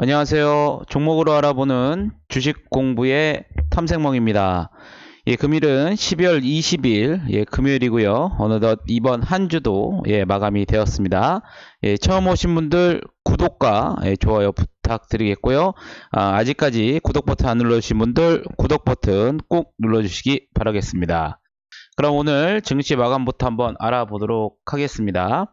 안녕하세요. 종목으로 알아보는 주식 공부의 탐색멍입니다. 예, 금일은 12월 20일, 예, 금요일이고요. 어느덧 이번 한 주도, 예, 마감이 되었습니다. 예, 처음 오신 분들 구독과 예, 좋아요 부탁드리겠고요. 아, 아직까지 구독 버튼 안 눌러주신 분들 구독 버튼 꼭 눌러주시기 바라겠습니다. 그럼 오늘 증시 마감부터 한번 알아보도록 하겠습니다.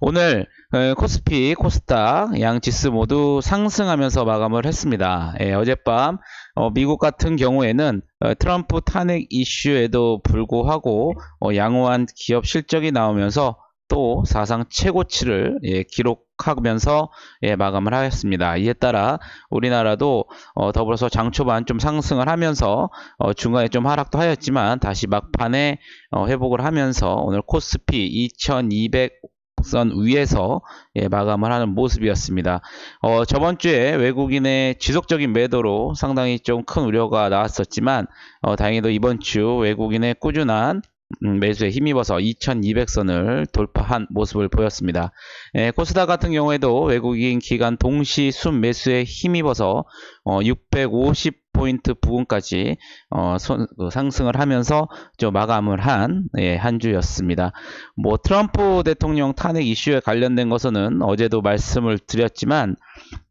오늘 에, 코스피, 코스닥 양 지수 모두 상승하면서 마감을 했습니다. 예, 어젯밤 어, 미국 같은 경우에는 어, 트럼프 탄핵 이슈에도 불구하고 어, 양호한 기업 실적이 나오면서 또 사상 최고치를 예, 기록하면서 예, 마감을 하였습니다. 이에 따라 우리나라도 어, 더불어서 장 초반 좀 상승을 하면서 어, 중간에 좀 하락도 하였지만 다시 막판에 어, 회복을 하면서 오늘 코스피 2200 선 위에서 예, 마감을 하는 모습이었습니다. 어, 저번 주에 외국인의 지속적인 매도로 상당히 좀 큰 우려가 나왔었지만 어, 다행히도 이번 주 외국인의 꾸준한 음, 매수에 힘입어서 2200선을 돌파한 모습을 보였습니다. 예, 코스닥 같은 경우에도 외국인 기간 동시 순 매수에 힘입어서 어, 650포인트 부근까지 어, 손- 그 상승을 하면서 좀 마감을 한, 예, 한 주였습니다. 뭐 트럼프 대통령 탄핵 이슈에 관련된 것은 어제도 말씀을 드렸지만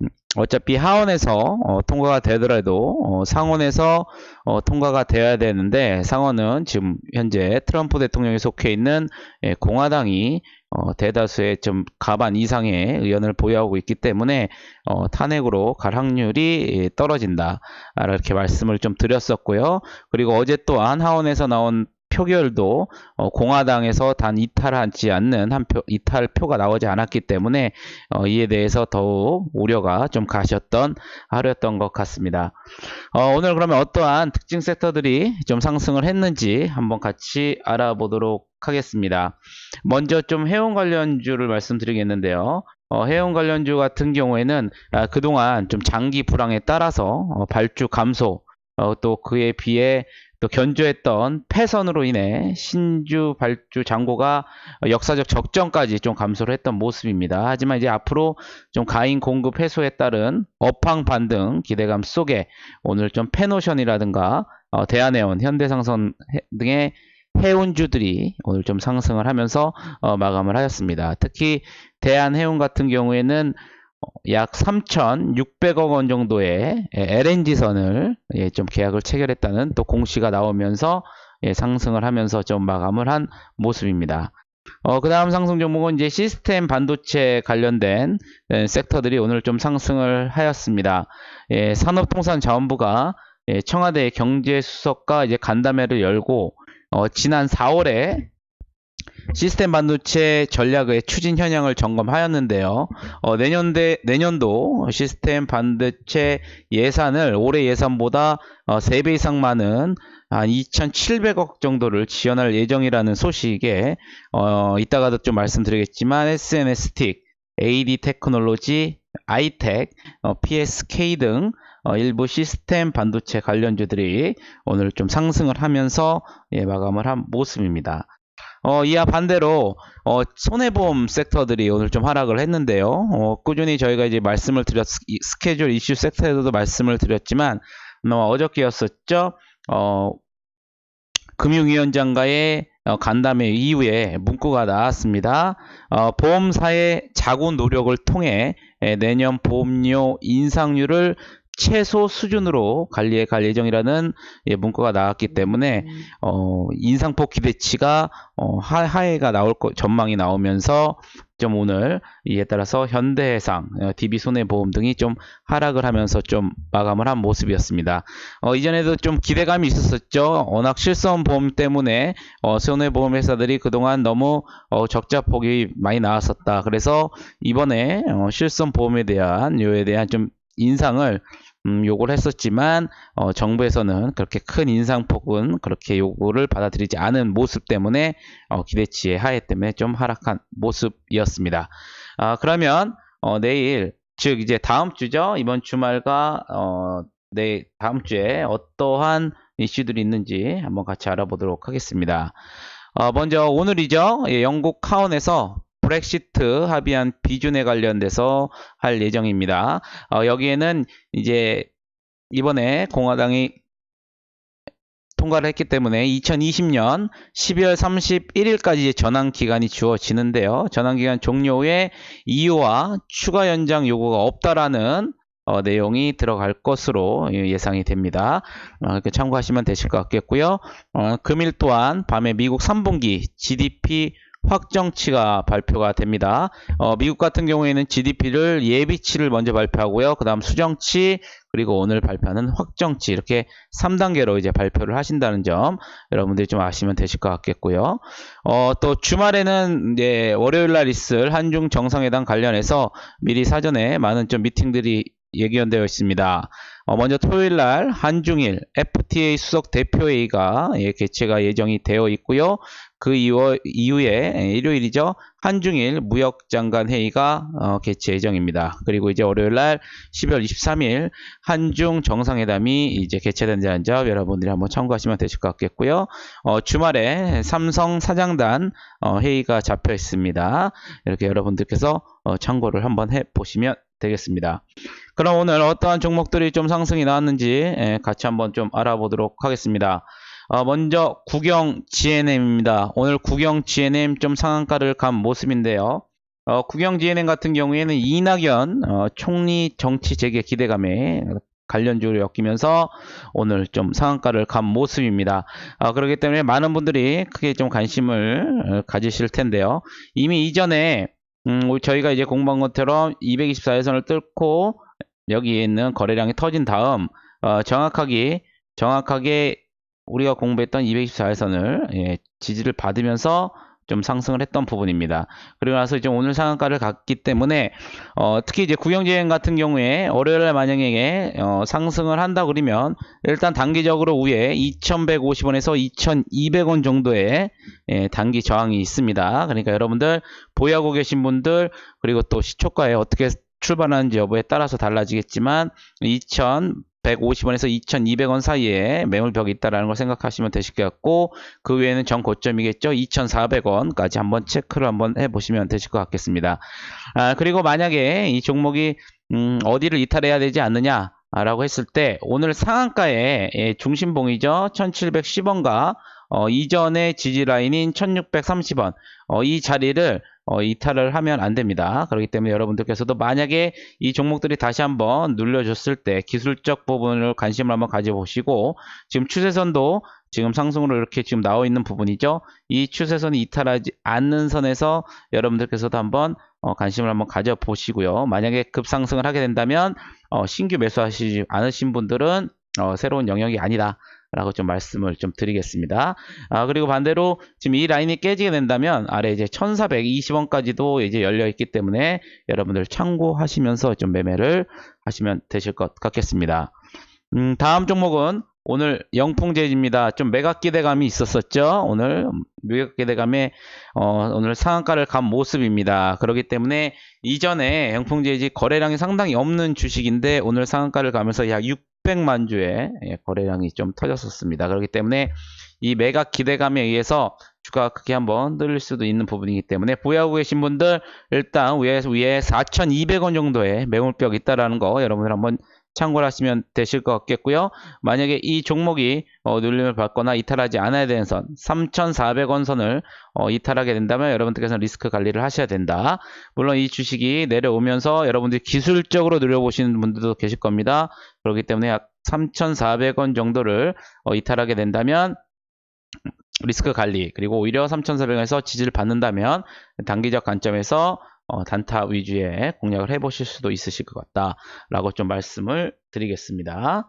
음, 어차피 하원에서 어, 통과가 되더라도 어, 상원에서 어, 통과가 돼야 되는데 상원은 지금 현재 트럼프 대통령이 속해 있는 예, 공화당이 어, 대다수의 좀 가반 이상의 의원을 보유하고 있기 때문에 어, 탄핵으로 갈 확률이 예, 떨어진다 이렇게 말씀을 좀 드렸었고요. 그리고 어제 또한 하원에서 나온 표결도 어, 공화당에서 단 이탈하지 않는 한 표, 이탈표가 나오지 않았기 때문에 어, 이에 대해서 더욱 우려가 좀 가셨던 하루였던 것 같습니다. 어, 오늘 그러면 어떠한 특징 섹터들이 좀 상승을 했는지 한번 같이 알아보도록 하겠습니다. 먼저 좀 해운 관련주를 말씀드리겠는데요. 어, 해운 관련주 같은 경우에는 아, 그동안 좀 장기 불황에 따라서 어, 발주 감소 어, 또 그에 비해 또 견조했던 폐선으로 인해 신주 발주 잔고가 역사적 적정까지 좀 감소를 했던 모습입니다. 하지만 이제 앞으로 좀 가인 공급 해소에 따른 업황 반등 기대감 속에 오늘 좀 페노션이라든가 어, 대한해운, 현대상선 해- 등의 해운주들이 오늘 좀 상승을 하면서 어, 마감을 하였습니다. 특히 대한해운 같은 경우에는 어, 약 3,600억 원 정도의 LNG선을 예, 좀 계약을 체결했다는 또 공시가 나오면서 예, 상승을 하면서 좀 마감을 한 모습입니다. 어, 그 다음 상승 종목은 이제 시스템 반도체 관련된 예, 섹터들이 오늘 좀 상승을 하였습니다. 예, 산업통상자원부가 예, 청와대 경제수석과 이제 간담회를 열고 어, 지난 4월에 시스템 반도체 전략의 추진 현황을 점검하였는데요. 어, 내년대, 내년도 시스템 반도체 예산을 올해 예산보다 어, 3배 이상 많은 한 2,700억 정도를 지원할 예정이라는 소식에 어, 이따가도 좀 말씀드리겠지만 SNS틱, AD 테크놀로지, 아이텍, 어, PSK 등 어, 일부 시스템 반도체 관련주들이 오늘 좀 상승을 하면서 예, 마감을 한 모습입니다. 어, 이와 반대로 어, 손해보험 섹터들이 오늘 좀 하락을 했는데요. 어, 꾸준히 저희가 이제 말씀을 드렸 이 스케줄 이슈 섹터에서도 말씀을 드렸지만 어, 어저께였었죠. 어, 금융위원장과의 어, 간담회 이후에 문구가 나왔습니다. 어, 보험사의 자구 노력을 통해 에, 내년 보험료 인상률을 최소 수준으로 관리해 갈 예정이라는 예, 문구가 나왔기 때문에 어, 인상폭 기대치가 어, 하, 하해가 나올 거, 전망이 나오면서 좀 오늘 이에 따라서 현대해상, 어, DB손해보험 등이 좀 하락을 하면서 좀 마감을 한 모습이었습니다. 어, 이전에도 좀 기대감이 있었었죠. 워낙 실손 보험 때문에 어, 손해보험 회사들이 그동안 너무 어, 적자 폭이 많이 나왔었다. 그래서 이번에 어, 실손 보험에 대한 요에 대한 좀 인상을 음, 요구를 했었지만 어, 정부에서는 그렇게 큰 인상폭은 그렇게 요구를 받아들이지 않은 모습 때문에 어, 기대치의 하해 때문에 좀 하락한 모습이었습니다. 아, 그러면 어, 내일 즉 이제 다음 주죠. 이번 주말과 어, 내 다음 주에 어떠한 이슈들이 있는지 한번 같이 알아보도록 하겠습니다. 어, 먼저 오늘이죠. 예, 영국 카운에서 브렉시트 합의안 비준에 관련돼서 할 예정입니다. 어, 여기에는 이제 이번에 공화당이 통과를 했기 때문에 2020년 12월 31일까지 전환 기간이 주어지는데요. 전환 기간 종료 후에 이유와 추가 연장 요구가 없다라는 어, 내용이 들어갈 것으로 예, 예상이 됩니다. 어, 참고하시면 되실 것 같겠고요. 어, 금일 또한 밤에 미국 3분기 GDP 확정치가 발표가 됩니다. 어, 미국 같은 경우에는 GDP를 예비치를 먼저 발표하고요. 그 다음 수정치, 그리고 오늘 발표하는 확정치 이렇게 3단계로 이제 발표를 하신다는 점 여러분들이 좀 아시면 되실 것 같겠고요. 어, 또 주말에는 이제 월요일 날 있을 한중 정상회담 관련해서 미리 사전에 많은 좀 미팅들이 예견되어 있습니다. 어, 먼저 토요일 날 한중일 FTA 수석 대표회의가 예, 개최가 예정이 되어 있고요. 그 이후, 이후에 예, 일요일이죠. 한중일 무역장관 회의가 어, 개최 예정입니다. 그리고 이제 월요일 날 12월 23일 한중 정상회담이 이제 개최된다는 점 여러분들이 한번 참고하시면 되실 것 같겠고요. 어, 주말에 삼성 사장단 어, 회의가 잡혀 있습니다. 이렇게 여러분들께서 어, 참고를 한번 해 보시면 되겠습니다. 그럼 오늘 어떠한 종목들이 좀 상승이 나왔는지 예, 같이 한번 좀 알아보도록 하겠습니다. 어, 먼저 구경 GNM입니다. 오늘 구경 GNM 좀 상한가를 간 모습인데요. 어, 구경 GNM 같은 경우에는 이낙연 어, 총리 정치 재개 기대감에 관련주로 엮이면서 오늘 좀 상한가를 간 모습입니다. 어, 그렇기 때문에 많은 분들이 크게 좀 관심을 어, 가지실 텐데요. 이미 이전에 음, 저희가 이제 공부한 것처럼 224일선을 뚫고 여기에 있는 거래량이 터진 다음 어, 정확하게 정확하게 우리가 공부했던 224일선을 예, 지지를 받으면서 좀 상승을 했던 부분입니다. 그리고 나서 이제 오늘 상한가를 갔기 때문에 어, 특히 이제 구경지행 같은 경우에 월요일에 만약에 어, 상승을 한다 그러면 일단 단기적으로 위에 2,150원에서 2,200원 정도의 예, 단기 저항이 있습니다. 그러니까 여러분들 보유하고 계신 분들 그리고 또 시초가에 어떻게 출발하는지 여부에 따라서 달라지겠지만 2,150원에서 2,200원 사이에 매물벽이 있다라는 걸 생각하시면 되실 것 같고 그 외에는 전 고점이겠죠. 2,400원까지 한번 체크를 한번 해 보시면 되실 것 같겠습니다. 아, 그리고 만약에 이 종목이 음, 어디를 이탈해야 되지 않느냐 라고 했을 때 오늘 상한가의 예, 중심봉이죠. 1710원과 어, 이전의 지지 라인인 1630원 어, 이 자리를 어, 이탈을 하면 안 됩니다. 그렇기 때문에 여러분들께서도 만약에 이 종목들이 다시 한번 눌려줬을 때 기술적 부분을 관심을 한번 가져보시고 지금 추세선도 지금 상승으로 이렇게 지금 나와 있는 부분이죠. 이 추세선이 이탈하지 않는 선에서 여러분들께서도 한번 어, 관심을 한번 가져보시고요. 만약에 급상승을 하게 된다면 어, 신규 매수하시지 않으신 분들은 어, 새로운 영역이 아니다. 라고 좀 말씀을 좀 드리겠습니다. 아, 그리고 반대로 지금 이 라인이 깨지게 된다면 아래 이제 1420원까지도 이제 열려 있기 때문에 여러분들 참고하시면서 좀 매매를 하시면 되실 것 같겠습니다. 음, 다음 종목은 오늘 영풍제입니다. 좀 매각 기대감이 있었었죠. 오늘 매각 기대감에 어, 오늘 상한가를 간 모습입니다. 그렇기 때문에 이전에 영풍제지 거래량이 상당히 없는 주식인데 오늘 상한가를 가면서 약 600만 주의 예, 거래량이 좀 터졌었습니다. 그렇기 때문에 이 매각 기대감에 의해서 주가가 크게 한번 늘릴 수도 있는 부분이기 때문에 보유하고 계신 분들 일단 위에 위에 4,200원 정도의 매물벽이 있다라는 거 여러분들 한번 참고를 하시면 되실 것 같겠고요. 만약에 이 종목이 어, 눌림을 받거나 이탈하지 않아야 되는 선 3,400원 선을 어, 이탈하게 된다면 여러분들께서 리스크 관리를 하셔야 된다. 물론 이 주식이 내려오면서 여러분들이 기술적으로 누려보시는 분들도 계실 겁니다. 그렇기 때문에 약 3,400원 정도를 어, 이탈하게 된다면 리스크 관리 그리고 오히려 3,400원에서 지지를 받는다면 단기적 관점에서 어, 단타 위주의 공략을 해보실 수도 있으실 것 같다라고 좀 말씀을 드리겠습니다.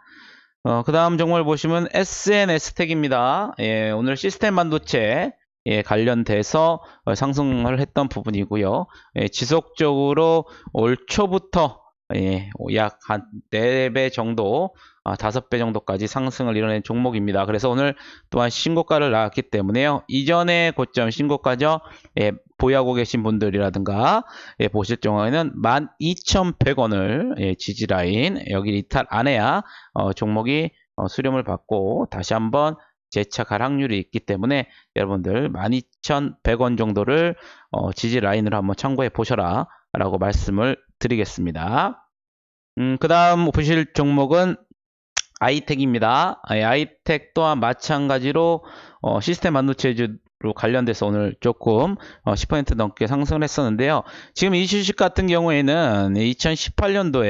어, 그 다음 종목을 보시면 SNS텍입니다. 예, 오늘 시스템 반도체 예, 관련돼서 어, 상승을 했던 부분이고요. 예, 지속적으로 올 초부터 예, 약한 4배 정도, 아, 5배 정도까지 상승을 이뤄낸 종목입니다. 그래서 오늘 또한 신고가를 나왔기 때문에요. 이전에 고점 신고가죠. 예, 보유하고 계신 분들이라든가 예, 보실 경우에는 12,100원을 예, 지지라인 여기 이탈 안 해야 어, 종목이 어, 수렴을 받고 다시 한번 재차 갈 확률이 있기 때문에 여러분들 12,100원 정도를 어, 지지 라인으로 한번 참고해 보셔라 라고 말씀을 드리겠습니다. 음, 그 다음 보실 종목은 아이텍입니다. 아, 예, 아이텍 또한 마찬가지로 어, 시스템 반도체주 로 관련돼서 오늘 조금 어, 10% 넘게 상승을 했었는데요. 지금 이 주식 같은 경우에는 2018년도에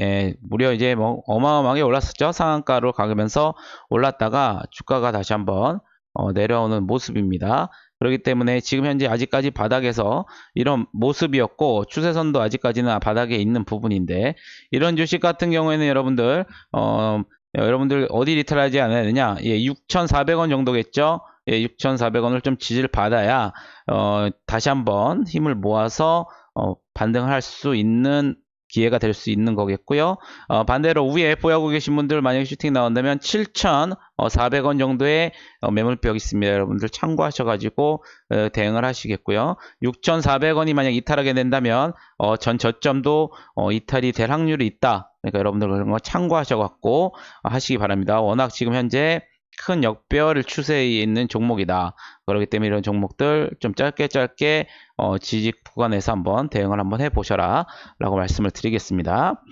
예, 무려 이제 뭐 어마어마하게 올랐었죠. 상한가로 가면서 올랐다가 주가가 다시 한번 어, 내려오는 모습입니다. 그렇기 때문에 지금 현재 아직까지 바닥에서 이런 모습이었고 추세선도 아직까지는 바닥에 있는 부분인데 이런 주식 같은 경우에는 여러분들 어, 여러분들 어디 리탈하지 않아야 되냐? 예, 6,400원 정도겠죠? 예, 6,400원을 좀 지지를 받아야 어, 다시 한번 힘을 모아서 어, 반등을 할수 있는 기회가 될 수 있는 거겠고요. 어, 반대로 위에 보유하고 계신 분들 만약에 슈팅 나온다면 7,400원 정도의 어, 매물벽 있습니다. 여러분들 참고하셔가지고 어, 대응을 하시겠고요. 6,400원이 만약 이탈하게 된다면 어, 전 저점도 어, 이탈이 될 확률이 있다. 그러니까 여러분들 그런 거 참고하셔갖고 하시기 바랍니다. 워낙 지금 현재 큰 역별 추세에 있는 종목이다. 그렇기 때문에 이런 종목들 좀 짧게 짧게 어, 지지 구간에서 한번 대응을 한번 해보셔라 라고 말씀을 드리겠습니다.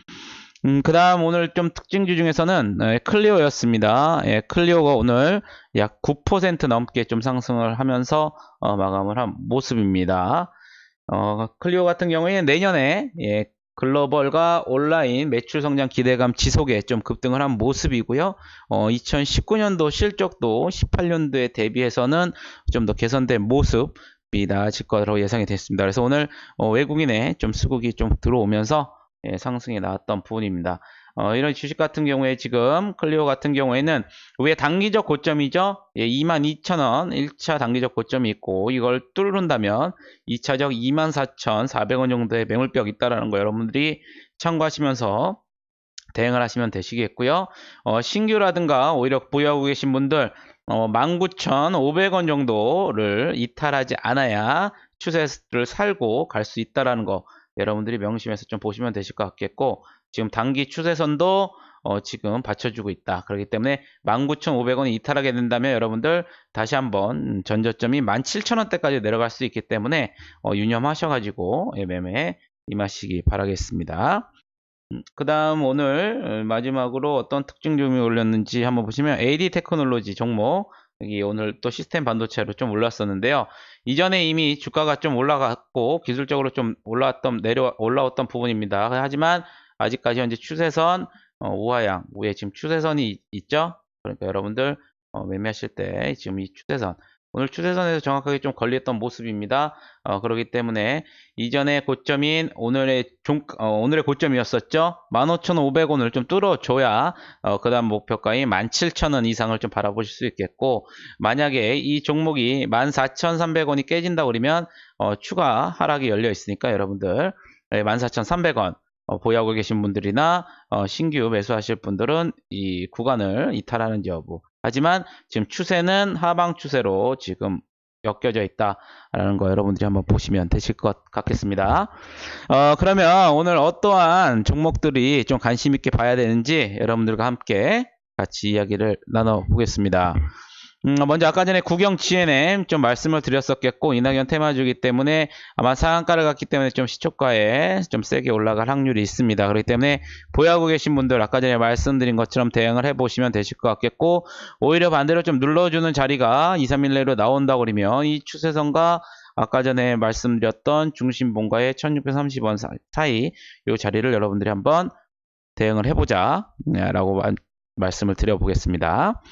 음, 그 다음 오늘 좀 특징주 중에서는 예, 클리오였습니다. 예, 클리오가 오늘 약 9% 넘게 좀 상승을 하면서 어, 마감을 한 모습입니다. 어, 클리오 같은 경우에는 내년에 예, 글로벌과 온라인 매출 성장 기대감 지속에 좀 급등을 한 모습이고요. 어, 2019년도 실적도 18년도에 대비해서는 좀 더 개선된 모습이 나아질 거라고 예상이 됐습니다. 그래서 오늘 어, 외국인의 좀 수국이 좀 들어오면서 예, 상승이 나왔던 부분입니다. 어, 이런 주식 같은 경우에 지금 클리오 같은 경우에는 위에 단기적 고점이죠. 예, 22,000원 1차 단기적 고점이 있고 이걸 뚫는다면 2차적 24,400원 정도의 매물벽이 있다라는 거 여러분들이 참고하시면서 대응을 하시면 되시겠고요. 어, 신규라든가 오히려 보유하고 계신 분들 어, 19,500원 정도를 이탈하지 않아야 추세를 살고 갈 수 있다라는 거 여러분들이 명심해서 좀 보시면 되실 것 같겠고 지금 단기 추세선도 어, 지금 받쳐주고 있다. 그렇기 때문에 19,500원이 이탈하게 된다면 여러분들 다시 한번 전저점이 17,000원대까지 내려갈 수 있기 때문에 어, 유념하셔가지고 예, 매매에 임하시기 바라겠습니다. 그 다음 오늘 마지막으로 어떤 특징 점이 올렸는지 한번 보시면 AD 테크놀로지 종목 여기 오늘 또 시스템 반도체로 좀 올랐었는데요. 이전에 이미 주가가 좀 올라갔고 기술적으로 좀 올라왔던 내려 올라왔던 부분입니다. 하지만 아직까지 현재 추세선 어, 우하향 위에 지금 추세선이 있죠. 그러니까 여러분들 어, 매매하실 때 지금 이 추세선 오늘 추세선에서 정확하게 좀 걸렸던 모습입니다. 어, 그렇기 때문에 이전의 고점인 오늘의 종, 어, 오늘의 고점이었었죠. 15,500원을 좀 뚫어줘야 어, 그 다음 목표가인 17,000원 이상을 좀 바라보실 수 있겠고 만약에 이 종목이 14,300원이 깨진다 그러면 어, 추가 하락이 열려 있으니까 여러분들 네, 14,300원 어, 보유하고 계신 분들이나 어, 신규 매수하실 분들은 이 구간을 이탈하는지 여부 하지만 지금 추세는 하방 추세로 지금 엮여져 있다라는 거 여러분들이 한번 보시면 되실 것 같겠습니다. 어, 그러면 오늘 어떠한 종목들이 좀 관심 있게 봐야 되는지 여러분들과 함께 같이 이야기를 나눠 보겠습니다. 음, 먼저 아까 전에 구경 GNM 좀 말씀을 드렸었겠고 이낙연 테마주기 때문에 아마 상한가를 갔기 때문에 좀 시초가에 좀 세게 올라갈 확률이 있습니다. 그렇기 때문에 보유하고 계신 분들 아까 전에 말씀드린 것처럼 대응을 해보시면 되실 것 같겠고 오히려 반대로 좀 눌러주는 자리가 2, 3일 내로 나온다 그러면 이 추세선과 아까 전에 말씀드렸던 중심봉과의 1630원 사이 이 자리를 여러분들이 한번 대응을 해보자 네, 라고 말씀을 드려보겠습니다.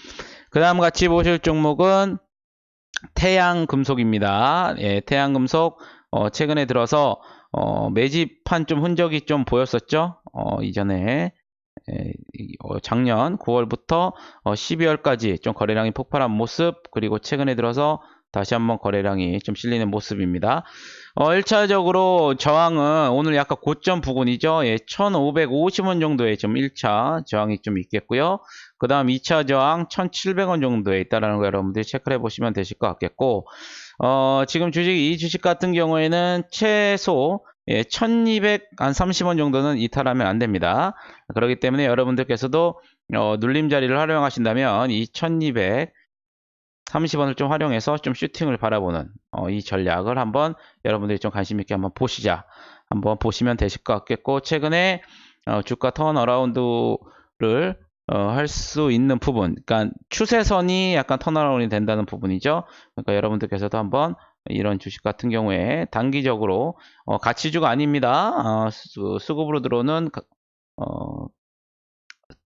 그 다음 같이 보실 종목은 태양금속입니다. 예, 태양금속 어, 최근에 들어서 어, 매집한 좀 흔적이 좀 보였었죠. 어, 이전에 예, 어, 작년 9월부터 12월까지 좀 거래량이 폭발한 모습 그리고 최근에 들어서 다시 한번 거래량이 좀 실리는 모습입니다. 어, 1차적으로 저항은 오늘 약간 고점 부근이죠. 예, 1550원 정도의 좀 1차 저항이 좀 있겠고요. 그 다음 2차 저항 1700원 정도에 있다라는 거 여러분들이 체크를 해보시면 되실 것 같겠고, 어, 지금 주식, 이 주식 같은 경우에는 최소 예, 1230원 정도는 이탈하면 안 됩니다. 그렇기 때문에 여러분들께서도 어, 눌림 자리를 활용하신다면 이 1200, 30원을 좀 활용해서 좀 슈팅을 바라보는 어, 이 전략을 한번 여러분들이 좀 관심 있게 한번 보시자. 한번 보시면 되실 것 같겠고 최근에 어, 주가 턴어라운드를 어, 할 수 있는 부분, 그러니까 추세선이 약간 턴어라운이 된다는 부분이죠. 그러니까 여러분들께서도 한번 이런 주식 같은 경우에 단기적으로 어, 가치주가 아닙니다. 어, 수, 수급으로 들어오는 가- 어,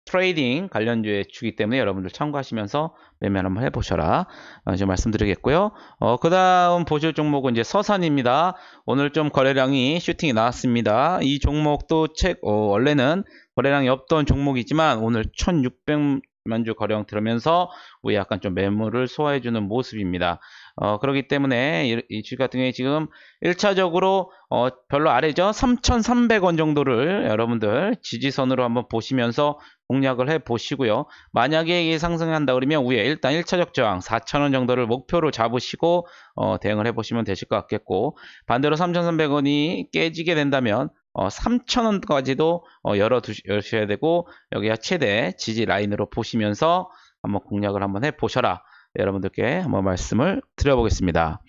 트레이딩 관련주의 주기 때문에 여러분들 참고하시면서 매매를 한번 해보셔라. 어, 좀 말씀드리겠고요. 어, 그 다음 보실 종목은 이제 서산입니다. 오늘 좀 거래량이 슈팅이 나왔습니다. 이 종목도 책, 어, 원래는 거래량이 없던 종목이지만 오늘 1600만 주 거래량 들으면서 우리 약간 좀 매물을 소화해주는 모습입니다. 어, 그렇기 때문에 이, 이 주식 같은 경우에 지금 1차적으로 어, 별로 아래죠. 3,300원 정도를 여러분들 지지선으로 한번 보시면서 공략을 해 보시고요. 만약에 이게 상승한다 그러면 위에 일단 1차적 저항 4,000원 정도를 목표로 잡으시고 어, 대응을 해 보시면 되실 것 같겠고 반대로 3,300원이 깨지게 된다면 어, 3,000원까지도 어, 열어 두셔야 되고 여기가 최대 지지 라인으로 보시면서 한번 공략을 한번 해 보셔라. 여러분들께 한번 말씀을 드려보겠습니다.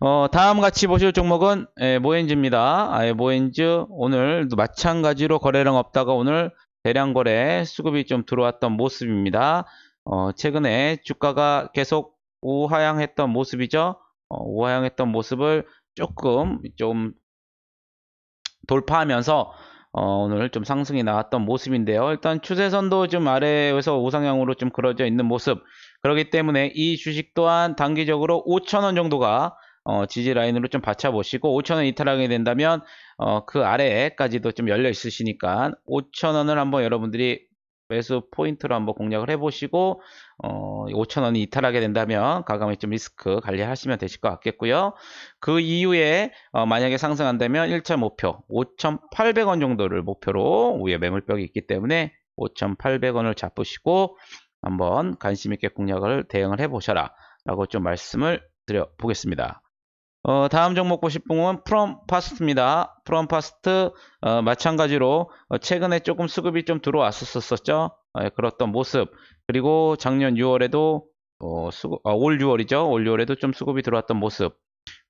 어, 다음 같이 보실 종목은 예, 모엔즈입니다. 아, 예, 모엔즈 오늘도 마찬가지로 거래량 없다가 오늘 대량 거래 수급이 좀 들어왔던 모습입니다. 어, 최근에 주가가 계속 우하향했던 모습이죠. 어, 우하향했던 모습을 조금 좀 돌파하면서 어, 오늘 좀 상승이 나왔던 모습인데요. 일단 추세선도 좀 아래에서 우상향으로 좀 그려져 있는 모습. 그렇기 때문에 이 주식 또한 단기적으로 5천원 정도가 어, 지지 라인으로 좀 받쳐보시고 5천원 이탈하게 된다면 어, 그 아래까지도 좀 열려 있으시니까 5천원을 한번 여러분들이 매수 포인트로 한번 공략을 해보시고 어, 5천원이 이탈하게 된다면 가감히 좀 리스크 관리하시면 되실 것 같겠고요. 그 이후에 어, 만약에 상승한다면 1차 목표 5,800원 정도를 목표로 위에 매물벽이 있기 때문에 5,800원을 잡으시고 한번 관심 있게 공략을 대응을 해보셔라 라고 좀 말씀을 드려 보겠습니다. 어, 다음 종목 보실 분은 프롬 파스트입니다. 프롬 파스트 어, 마찬가지로 어, 최근에 조금 수급이 좀 들어왔었었죠. 어, 그렇던 모습 그리고 작년 6월에도 어, 수급, 아, 올 6월이죠. 올 6월에도 좀 수급이 들어왔던 모습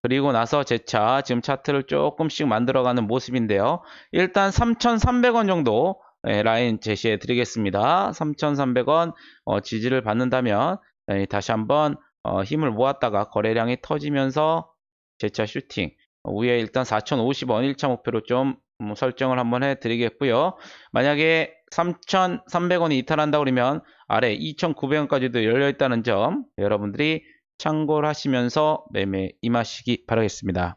그리고 나서 재차 지금 차트를 조금씩 만들어가는 모습인데요. 일단 3,300원 정도 예, 라인 제시해 드리겠습니다. 3,300원 어, 지지를 받는다면 예, 다시 한번 어, 힘을 모았다가 거래량이 터지면서 재차 슈팅 어, 위에 일단 4,050원 1차 목표로 좀 음, 설정을 한번 해 드리겠고요. 만약에 3,300원이 이탈한다 그러면 아래 2,900원까지도 열려 있다는 점 여러분들이 참고를 하시면서 매매 임하시기 바라겠습니다.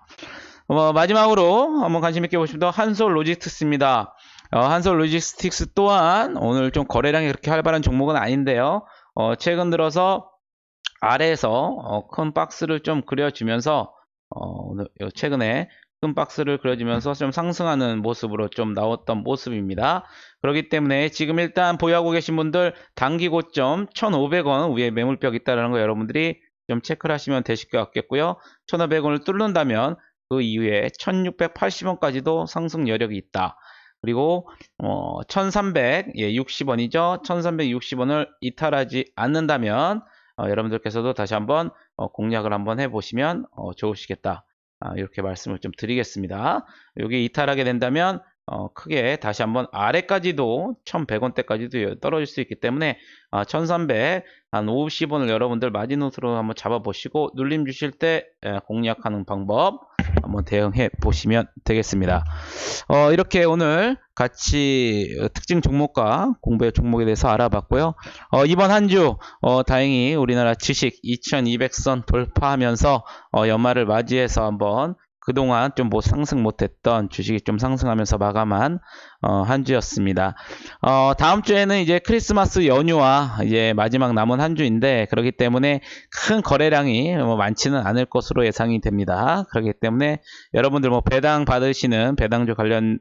어, 마지막으로 한번 관심 있게 보시면 한솔 로지스틱스입니다. 어, 한솔 로지스틱스 또한 오늘 좀 거래량이 그렇게 활발한 종목은 아닌데요. 어, 최근 들어서 아래에서 어, 큰 박스를 좀 그려주면서 어, 최근에 큰 박스를 그려주면서 좀 상승하는 모습으로 좀 나왔던 모습입니다. 그렇기 때문에 지금 일단 보유하고 계신 분들 단기 고점 1,500원 위에 매물벽 있다는 거 여러분들이 좀 체크를 하시면 되실 것 같겠고요. 1,500원을 뚫는다면 그 이후에 1,680원까지도 상승 여력이 있다. 그리고 어, 1,360원이죠. 1,360원을 이탈하지 않는다면 어, 여러분들께서도 다시 한번 어, 공략을 한번 해보시면 어, 좋으시겠다. 아, 이렇게 말씀을 좀 드리겠습니다. 여기 이탈하게 된다면 어, 크게 다시 한번 아래까지도 1100원대까지도 떨어질 수 있기 때문에 아, 1300, 한 50원을 여러분들 마지노트로 한번 잡아보시고 눌림 주실 때 에, 공략하는 방법 한번 대응해 보시면 되겠습니다. 어, 이렇게 오늘 같이 어, 특징 종목과 공부의 종목에 대해서 알아봤고요. 어, 이번 한주 어, 다행히 우리나라 주식 2200선 돌파하면서 어, 연말을 맞이해서 한번 그동안 좀 뭐 상승 못했던 주식이 좀 상승하면서 마감한 어, 한 주였습니다. 어, 다음 주에는 이제 크리스마스 연휴와 이제 마지막 남은 한 주인데 그렇기 때문에 큰 거래량이 뭐 많지는 않을 것으로 예상이 됩니다. 그렇기 때문에 여러분들 뭐 배당 받으시는 배당주 관련 음,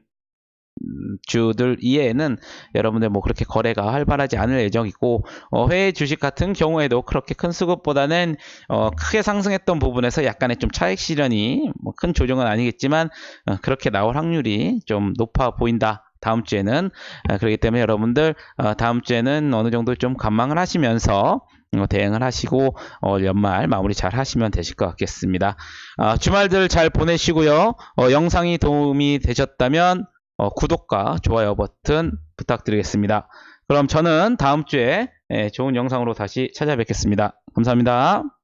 주들 이외에는 여러분들 뭐 그렇게 거래가 활발하지 않을 예정이고 어, 해외 주식 같은 경우에도 그렇게 큰 수급보다는 어, 크게 상승했던 부분에서 약간의 좀 차익 실현이 뭐 큰 조정은 아니겠지만 어, 그렇게 나올 확률이 좀 높아 보인다 다음 주에는 아, 그렇기 때문에 여러분들 어, 다음 주에는 어느 정도 좀 관망을 하시면서 어, 대응을 하시고 어, 연말 마무리 잘 하시면 되실 것 같겠습니다. 아, 주말들 잘 보내시고요. 어, 영상이 도움이 되셨다면 어, 구독과 좋아요 버튼 부탁드리겠습니다. 그럼 저는 다음 주에 예, 좋은 영상으로 다시 찾아뵙겠습니다. 감사합니다.